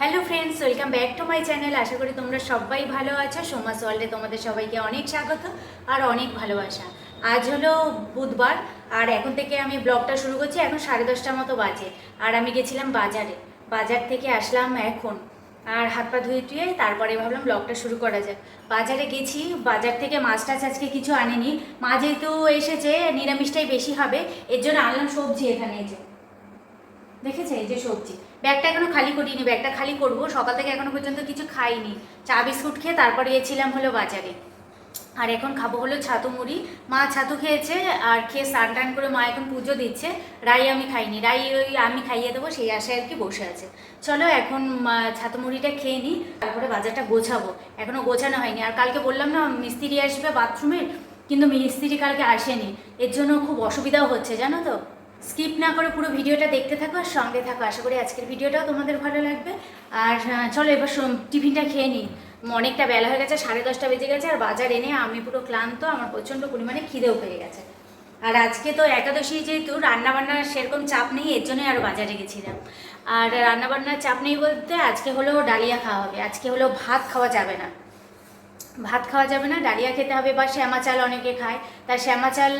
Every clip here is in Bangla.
Hello friends welcome back to my channel আশা করি তোমরা সবাই ভালো আছো। সোমাস ওয়ার্ল্ডে তোমাদের সবাইকে অনেক স্বাগত আর অনেক ভালোবাসা। আজ হলো বুধবার, আর এখন থেকে আমি ব্লগটা শুরু করছি এখন সাড়ে দশটার মতো বাজে। আর আমি গেছিলাম বাজারে। বাজার থেকে আসলাম এখন। আর হাত পা ধুয়ে টুয়ে তারপরে ভাবলাম ব্লগটা শুরু করা যাক। বাজারে গেছি, বাজার থেকে মাছ টাছ আজকে কিছু আনেনি। মা যেহেতু এসেছে, নিরামিষটাই বেশি হবে, এর জন্য আনলাম সবজি এখানে এই যে। দেখেছে এই যে সবজি? ব্যাগটা এখনও খালি করিনি, ব্যাগটা খালি করব, সকাল থেকে এখনও পর্যন্ত কিছু খাইনি। চা, বিস্কুট খেয়ে তারপর গিয়েছিলাম হলো বাজারে। আর এখন খাব হলো ছাতু মুড়ি। মা ছাতু খেয়েছে আর খেয়ে স্নান টান করে মা এখন পুজো দিচ্ছে। রাই আমি খাইনি, রাই ওই আমি খাইয়ে দেবো, সেই আশায় আর কি বসে আছে। চলো এখন ছাতু মুড়িটা খেয়ে নিই তারপরে বাজারটা গোছাবো। এখনও গোছানো হয়নি। আর কালকে বললাম না, মিস্ত্রি আসবে বাথরুমের, কিন্তু মিস্ত্রি কালকে আসেনি। এর জন্য খুব অসুবিধাও হচ্ছে, জানো তো? স্কিপ না করে পুরো ভিডিওটা দেখতে থাকো আর সঙ্গে থাকো। আশা করি আজকের ভিডিওটাও তোমাদের ভালো লাগবে। আর চলো এবার টিফিনটা খেয়ে নিই অনেকটা বেলা হয়ে গেছে, সাড়ে দশটা বেজে গেছে, আর বাজার এনে আমি পুরো ক্লান্ত, আমার প্রচণ্ড পরিমাণে খিদেও পেয়ে গেছে। আর আজকে তো একাদশী যেহেতু, রান্নাবান্নার সেরকম চাপ নেই, এর জন্যই আরও বাজারে গেছিলাম। আর রান্নাবান্নার চাপ নেই বলতে আজকে হলেও ডালিয়া খাওয়া হবে, আজকে হলেও ভাত খাওয়া যাবে না। ভাত খাওয়া যাবে না, ডালিয়া খেতে হবে বা শ্যামা চাল অনেকে খায়। তা শ্যামা চাল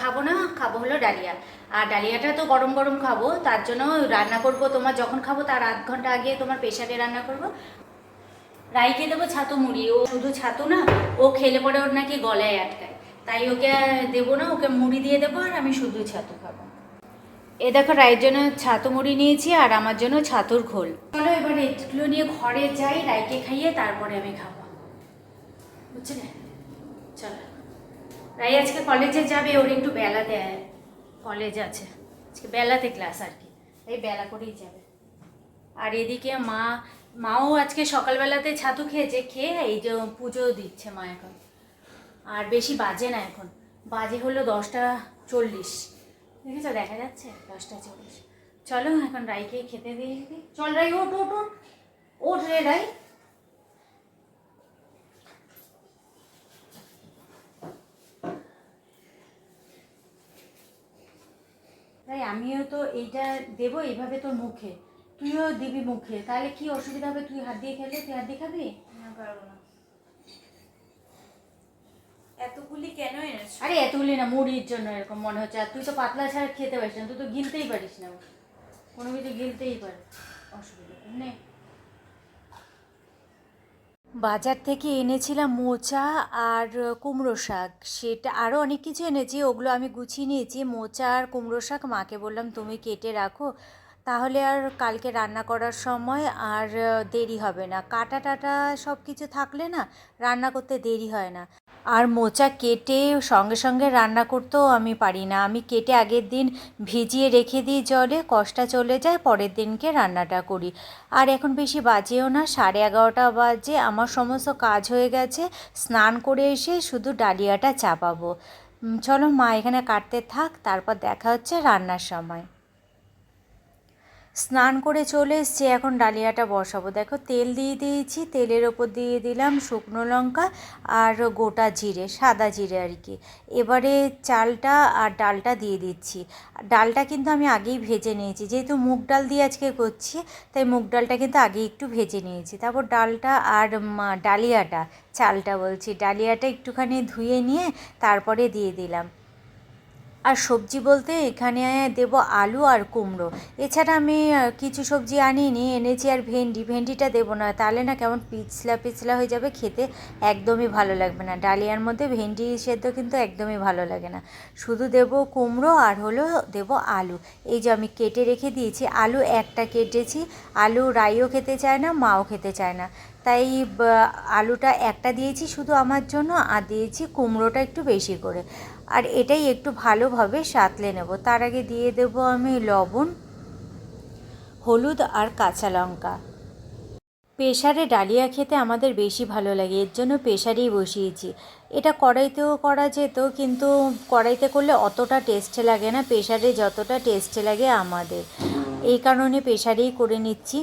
খাব না, খাব হলো ডালিয়া। আর ডালিয়াটা তো গরম গরম খাব, তার জন্য রান্না করব তোমার যখন খাব তার আধ ঘণ্টা আগে তোমার প্রেশারে রান্না করব। রাইকে দেবো ছাতু মুড়ি, ও শুধু ছাতু না, ও খেলে পরে ওর নাকি গলায় আটকায়। তাই ওকে দেবো না, ওকে মুড়ি দিয়ে দেবো আর আমি শুধু ছাতু খাব। এ দেখো রায়ের জন্য ছাতু মুড়ি নিয়েছি আর আমার জন্য ছাতুর ঘোল। চলো এবার এগুলো নিয়ে ঘরে যাই, রাইকে খাইয়ে তারপরে আমি খাব। বুঝলে? চলো। রাই আজকে কলেজে যাবে, ওর একটু বেলাতে কলেজ আছে। আজকে বেলাতে ক্লাস আর কি। এই বেলা করেই যাবে। আর এদিকে মা, মাও আজকে সকালবেলাতে ছাতু খেয়েছে, খেয়ে এই যে পুজো দিচ্ছে মা এখন। আর বেশি বাজে না এখন। বাজে হলো দশটা চল্লিশ। দেখেছ? দেখা যাচ্ছে? দশটা চল্লিশ। চলো এখন রাইকে খেতে দিয়ে চল রাই ওট ওট ওট রে রাই। তাই আমিও তো এইটা দেবো এইভাবে তোর মুখে। তুইও দিবি মুখে। তাহলে কি অসুবিধা হবে? তুই হাত দিয়ে খেলে তুই হাত দিয়ে খাবি? না পারব না। এতগুলি কেন এনেছো? আরে এতগুলি না মুড়ির জন্য এরকম মনে হচ্ছে। আর তুই তো পাতলা ছাড়া খেতে পারিস না। তুই তো গিলতেই পারিস না। কোনো কিছু গিলতেই পারিস অসুবিধা। নেই বাজার থেকে এনেছিলাম মোচা আর কুমড়ো শাক। সেটা আরও অনেক কিছু এনেছি, ওগুলো আমি গুছিয়ে নিয়েছি। মোচা আর কুমড়ো শাক মাকে বললাম, তুমি কেটে রাখো। তাহলে আর কালকে রান্না করার সময় আর দেরি হবে না। কাটা টাটা সব কিছু থাকলে না, রান্না করতে দেরি হয় না। আর মোচা কেটে সঙ্গে সঙ্গে রান্না করতেও আমি পারি না। আমি কেটে আগের দিন ভিজিয়ে রেখে দিই জলে, কষটা চলে যায়, পরের দিনকে রান্নাটা করি। আর এখন বেশি বাজেও না, সাড়ে এগারোটা বাজে, আমার সমস্ত কাজ হয়ে গেছে, স্নান করে এসে শুধু ডালিয়াটা চাপাবো। চলো মা এখানে কাটতে থাক, তারপর দেখা হচ্ছে রান্নার সময়। স্নান করে চলে এসছি, এখন ডালিয়াটা বসাবো। দেখো, তেল দিয়ে দিয়েছি, তেলের ওপর দিয়ে দিলাম শুকনো লঙ্কা আর গোটা জিরে, সাদা জিরে আর কি। এবারে চালটা আর ডালটা দিয়ে দিচ্ছি। ডালটা কিন্তু আমি আগেই ভেজে নিয়েছি, যেহেতু মুগ ডাল দিয়ে আজকে করছি, তাই মুগ ডালটা কিন্তু আগেই একটু ভেজে নিয়েছি। তারপর ডালটা আর ডালিয়াটা, চালটা বলছি, ডালিয়াটা একটুখানি ধুয়ে নিয়ে তারপরে দিয়ে দিলাম। আর সবজি বলতে এখানে দেব আলু আর কুমড়ো। এছাড়া আমি কিছু সবজি আনিনি, এনেছি আর ভেন্ডি। ভেন্ডিটা দেবো না, তাহলে না কেমন পিছলা পিছলা হয়ে যাবে, খেতে একদমই ভালো লাগবে না। ডালিয়ার মধ্যে ভেন্ডি সেদ্ধ কিন্তু একদমই ভালো লাগে না। শুধু দেব কুমড়ো আর হলো দেব আলু। এই যে আমি কেটে রেখে দিয়েছি, আলু একটা কেটেছি। আলু রাইও খেতে চায় না, মাও খেতে চায় না। তাই আলুটা একটা দিয়েছি শুধু আমার জন্য, আর দিয়েছি কুমড়োটা একটু বেশি করে। আর এটাই একটু ভালোভাবে সাঁতলে নেব। তার আগে দিয়ে দেব আমি লবণ, হলুদ আর কাঁচা লঙ্কা। প্রেশারে ডালিয়া খেতে আমাদের বেশি ভালো লাগে, এর জন্য প্রেশারেই বসিয়েছি। এটা কড়াইতেও করা যেত, কিন্তু কড়াইতে করলে অতটা টেস্ট লাগে না প্রেশারে যতটা টেস্ট লাগে আমাদের। এই কারণে প্রেশারেই করে নিচ্ছি।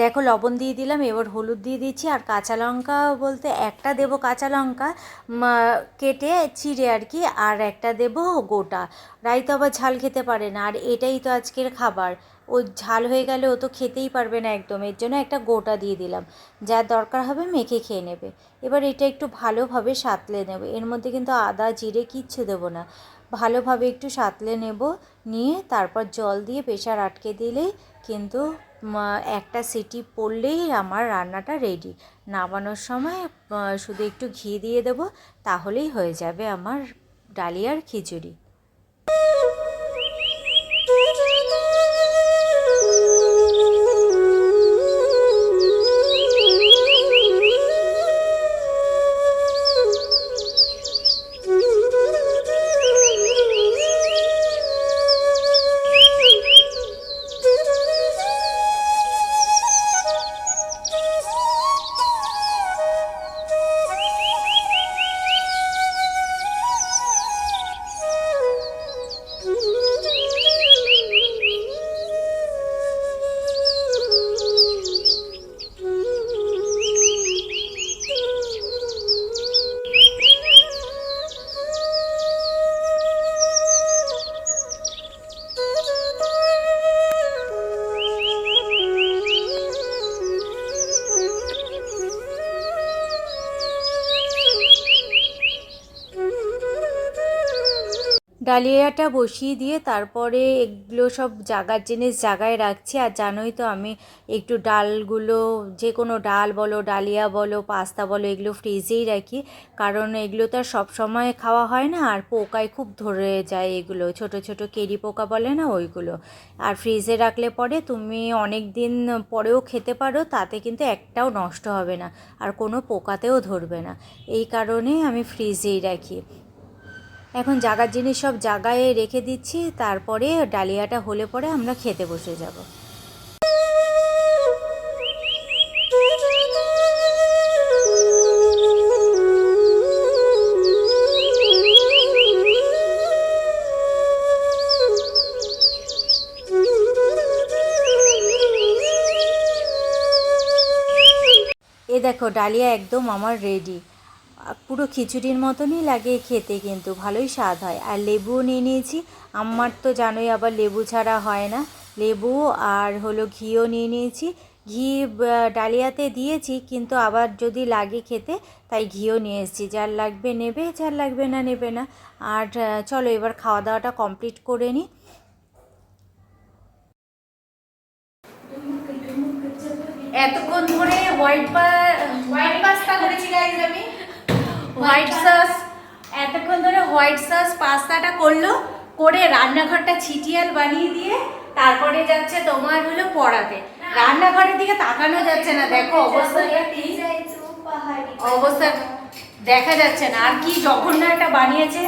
দেখো, লবণ দিয়ে দিলাম, এবার হলুদ দিয়ে দিচ্ছি, আর কাঁচা লঙ্কা বলতে একটা দেবো কাঁচা লঙ্কা কেটে চিড়ে আর কি, আর একটা দেবো গোটা। রাই তো আবার ঝাল খেতে পারে না, আর এটাই তো আজকের খাবার। ও ঝাল হয়ে গেলে ও তো খেতেই পারবে না একদম, এর জন্য একটা গোটা দিয়ে দিলাম। যার দরকার হবে মেখে খেয়ে নেবে। এবার এটা একটু ভালোভাবে সাঁতলে নেবে, এর মধ্যে কিন্তু আদা, জিরে কিচ্ছু দেবো না। ভালোভাবে একটু সাঁতলে নেব, নিয়ে তারপর জল দিয়ে প্রেশার আটকে দিলেই কিন্তু একটা সিটি পড়লেই আমার রান্নাটা রেডি নামানোর সময় শুধু একটু ঘি দিয়ে দেবো, তাহলেই হয়ে যাবে আমার ডালিয়ার খিচুড়ি। ডালিয়াটা বসিয়ে দিয়ে তারপরে এগুলো সব জাগার জিনিস জাগায় রাখছি। আর জানোই তো আমি একটু ডালগুলো, যে কোনো ডাল বলো, ডালিয়া বলো, পাস্তা বলো, এগুলো ফ্রিজেই রাখি। কারণ এগুলো তো আর সবসময় খাওয়া হয় না, আর পোকায় খুব ধরে যায় এগুলো। ছোট ছোট কেরি পোকা বলে না ওইগুলো। আর ফ্রিজে রাখলে পরে তুমি অনেক দিন পরেও খেতে পারো, তাতে কিন্তু একটাও নষ্ট হবে না, আর কোনো পোকাতেও ধরবে না। এই কারণে আমি ফ্রিজেই রাখি। এখন জাগার জিনিস সব জাগায় রেখে দিচ্ছি, তারপরে ডালিয়াটা হলে পরে আমরা খেতে বসে যাব। এ দেখো, ডালিয়া একদম আমার রেডি পুরো খিচুড়ির মতনই লাগে খেতে কিন্তু, ভালোই স্বাদ হয়। আর লেবুও নিয়ে নিয়েছি। আমার তো জানোই আবার লেবু ছাড়া হয় না। লেবু আর হলো ঘিও নিয়ে নিয়েছি। ঘি ডালিয়াতে দিয়েছি, কিন্তু আবার যদি লাগে খেতে, তাই ঘিও নিয়ে এসেছি। যার লাগবে নেবে, যার লাগবে না নেবে না। আর চলো এবার খাওয়া দাওয়াটা কমপ্লিট করে নিই এতক্ষণ ধরে হোয়াইট হোয়াইট পাস্তা করেছি গাইজ আমি। White sauce. এতক্ষণ ধরে হোয়াইট সস পাস্তাটা করল করে রান্নাঘরটা ছিটিয়াল বানিয়ে দিয়ে তারপরে যাচ্ছে তোমার হলো পড়াতে। রান্নাঘরের দিকে তাকানো যাচ্ছে না দেখো অবস্থা। অবস্থা দেখা যাচ্ছে না। আর কি জঘন্য একটা বানিয়েছে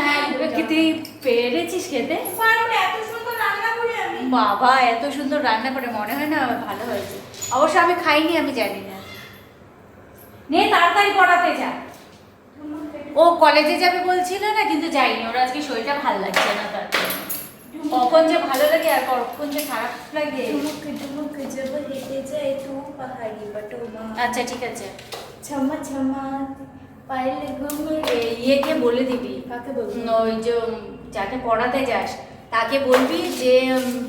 হ্যাঁ তুই পেরেছিস খেতে? এত সুন্দর রান্না করি বাবা এত সুন্দর রান্না করে মনে হয় না ভালো হয়েছে। অবশ্য আমি খাইনি আমি জানি না। নে তাড়াতাড়ি পড়াতে যা। ও কলেজে যাবে বলছিল না কিন্তু যাইনি। ওর আজকে শরীরটা ভালো লাগছে না তার। কখন যে ভালো লাগে আর কখন যে খারাপ লাগে। ঝুমুক ঝুমুক জব হেঁটে যায় তু পাহাড়ি বটমা আচ্ছা ঠিক আছে। ছমা ছমা পাইলে ঘুমে ইয়েকে বলে দিবি। কাকে বলব? ওই যে যাকে পড়াতে যাস তাকে বলবি যে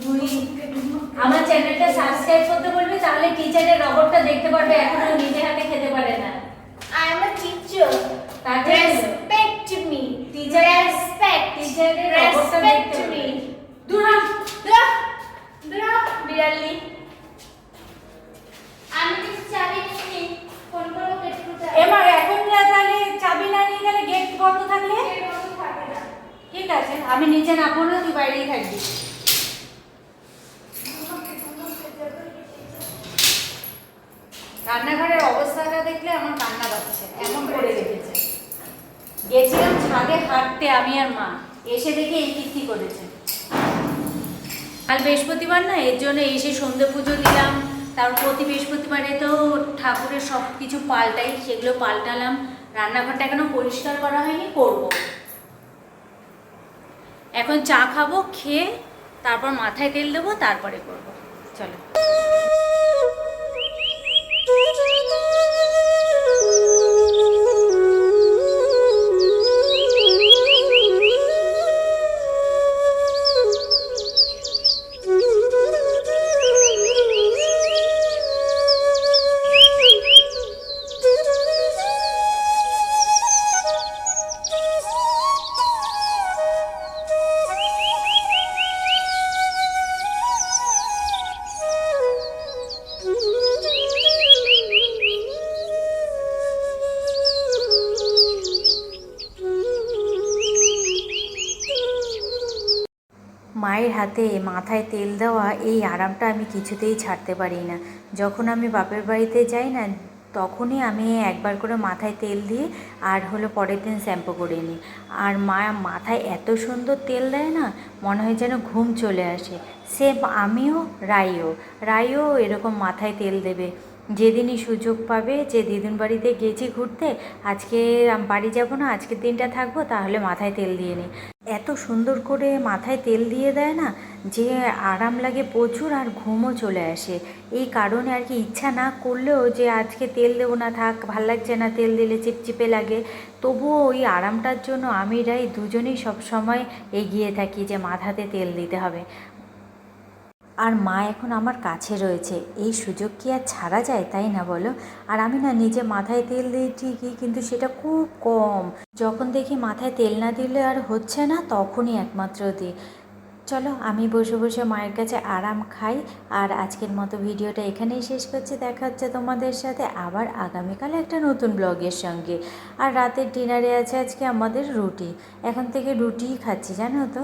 তুই আমার চ্যানেলটা সাবস্ক্রাইব করতে বলবি তাহলে টিচারের পারবে এখনও নিজে হাতে খেতে পারে না। আই এম আ টিচার তাতে রেসপেক্ট মি টিচার রেসপেক্ট টিচারের রেসপেক্ট মি দূর। দুরা দুরা বিড়ালি আমি কিছু চাবি নিই ফোন করো পেট্রোটা এবার এখন না তাহলে চাবি না নিয়ে গেলে গেট বন্ধ থাকলে? থাকে না। ঠিক আছে আমি নিচে না না তুই বাইরেই থাকবি। রান্নাঘরের অবস্থাটা দেখলে আমার কান্না পাচ্ছে, এমন করে রেখেছে। গেছিলাম ছাদে হাঁটতে আমি আর মা, এসে দেখে এই কীর্তি করেছে। আর বৃহস্পতিবার না, এর জন্য এসে সন্ধে পুজো দিলাম, তারপর প্রতি বৃহস্পতিবারে তো ঠাকুরের সব কিছু পাল্টাই, সেগুলো পাল্টালাম। রান্নাঘরটা এখনও পরিষ্কার করা হয়নি, করব। এখন চা খাব, খেয়ে তারপর মাথায় তেল দেবো, তারপরে করব। হাতে, মাথায় তেল দেওয়া এই আরামটা আমি কিছুতেই ছাড়তে পারি না। যখন আমি বাপের বাড়িতে যাই না, তখনই আমি একবার করে মাথায় তেল দিয়ে আর হলো পরের দিন শ্যাম্পু করে নিই। আর মা মাথায় এত সুন্দর তেল দেয় না, মনে হয় যেন ঘুম চলে আসে। সে আমিও, রাইও রাইও এরকম মাথায় তেল দেবে। যেদিনই সুযোগ পাবে, যে দিদিন বাড়িতে গেছি ঘুরতে, আজকে বাড়ি যাব না, আজকের দিনটা থাকব, তাহলে মাথায় তেল দিয়ে নিই এত সুন্দর করে মাথায় তেল দিয়ে দেয় না, যে আরাম লাগে প্রচুর আর ঘুমও চলে আসে। এই কারণে আর কি ইচ্ছা না করলেও যে আজকে তেল দেবো না, থাক, ভালো লাগছে না তেল দিলে, চিপচিপে লাগে। তবুও ওই আরামটার জন্য আমি রাই দুজনেই সবসময় এগিয়ে থাকি যে মাথাতে তেল দিতে হবে। আর মা এখন আমার কাছে রয়েছে। এই সুযোগ কি আর ছাড়া যায়, তাই না বলো? আর আমি না নিজে মাথায় তেল দিই ঠিকই, কিন্তু সেটা খুব কম। যখন দেখি মাথায় তেল না দিলে আর হচ্ছে না, তখনই একমাত্র দিই। চলো, আমি বসে বসে মায়ের কাছে আরাম খাই। আর আজকের মতো ভিডিওটা এখানেই শেষ করছি। দেখা হচ্ছে তোমাদের সাথে আবার আগামীকাল একটা নতুন ব্লগের সঙ্গে। আর রাতের ডিনারে আছে আজকে আমাদের রুটি। এখন থেকে রুটিই খাচ্ছি, জানো তো?